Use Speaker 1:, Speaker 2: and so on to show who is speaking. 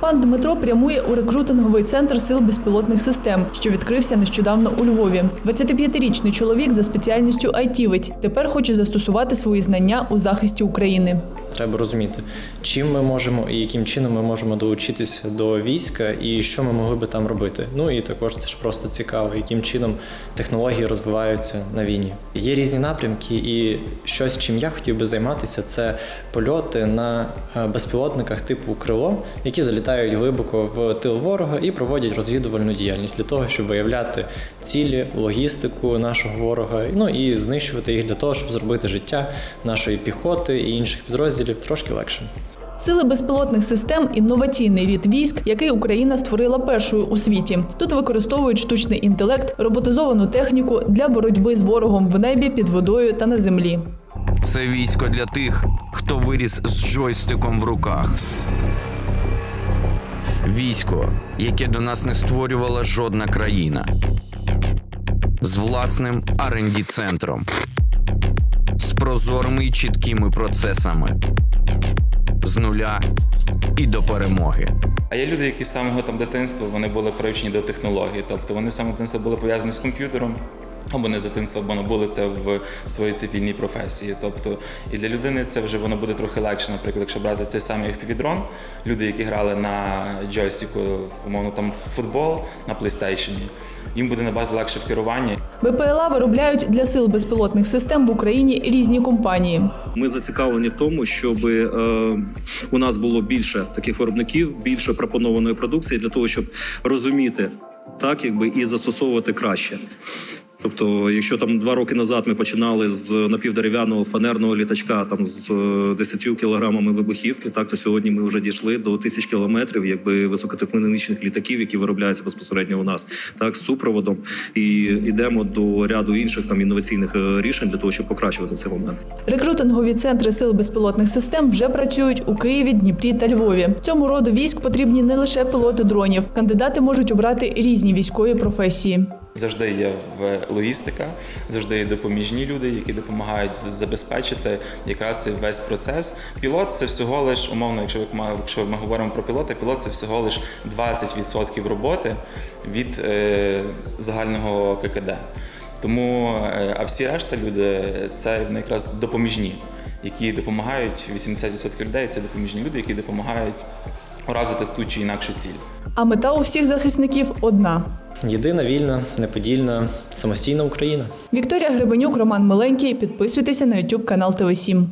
Speaker 1: Пан Дмитро прямує у рекрутинговий центр сил безпілотних систем, що відкрився нещодавно у Львові. 25-річний чоловік за спеціальністю айтівець тепер хоче застосувати свої знання у захисті України.
Speaker 2: Треба розуміти, чим ми можемо і яким чином ми можемо долучитися до війська, і що ми могли би там робити. Ну і також це ж просто цікаво, яким чином технології розвиваються на війні. Є різні напрямки, і щось, чим я хотів би займатися, це польоти на е, безпілотниках типу крило, які залітають глибоко в тил ворога і проводять розвідувальну діяльність для того, щоб виявляти цілі, логістику нашого ворога, ну і знищувати їх для того, щоб зробити життя нашої піхоти і інших підрозділів трошки легшим.
Speaker 1: Сили безпілотних систем інноваційний рід військ, який Україна створила першою у світі. Тут використовують штучний інтелект, роботизовану техніку для боротьби з ворогом в небі, під водою та на землі.
Speaker 3: Це військо для тих, хто виріс з джойстиком в руках. Військо, яке до нас не створювала жодна країна. З власним rd центром з прозорими і чіткими процесами. З нуля і до перемоги.
Speaker 4: А є люди, які з самого там дитинства вони були привчені до технологій, тобто вони самого дитинства були пов'язані з комп'ютером. Або не з дитинства, або набули це в своїй цивільній професії. Тобто, і для людини це вже воно буде трохи легше. Наприклад, якщо брати цей самий FPV-дрон, люди, які грали на джойстику, умовно там в футбол на PlayStation, їм буде набагато легше в керуванні.
Speaker 1: БПЛА виробляють для сил безпілотних систем в Україні різні компанії.
Speaker 5: Ми зацікавлені в тому, щоб е, у нас було більше таких виробників, більше пропонованої продукції для того, щоб розуміти так, якби і застосовувати краще. Тобто, якщо там два роки назад ми починали з напівдерев'яного фанерного літачка, там з е, 10 кілограмами вибухівки, так то сьогодні ми вже дійшли до тисяч кілометрів, якби високотехнологічних літаків, які виробляються безпосередньо у нас, так з супроводом, і йдемо до ряду інших там інноваційних е, рішень для того, щоб покращувати цей момент.
Speaker 1: Рекрутингові центри сил безпілотних систем вже працюють у Києві, Дніпрі та Львові. Цьому роду військ потрібні не лише пілоти дронів. Кандидати можуть обрати різні військові професії.
Speaker 4: Завжди є логістика, завжди є допоміжні люди, які допомагають забезпечити якраз весь процес. Пілот це всього лиш, умовно, якщо ми, якщо ми говоримо про пілота, пілот це всього лиш 20% роботи від е, загального ККД. Тому, е, а всі решта люди це якраз допоміжні, які допомагають 80% людей. Це допоміжні люди, які допомагають уразити ту чи інакшу ціль.
Speaker 1: А мета у всіх захисників одна.
Speaker 2: Єдина, вільна, неподільна, самостійна Україна.
Speaker 1: Вікторія Гребенюк, Роман Миленький. Підписуйтеся на YouTube канал ТВ 7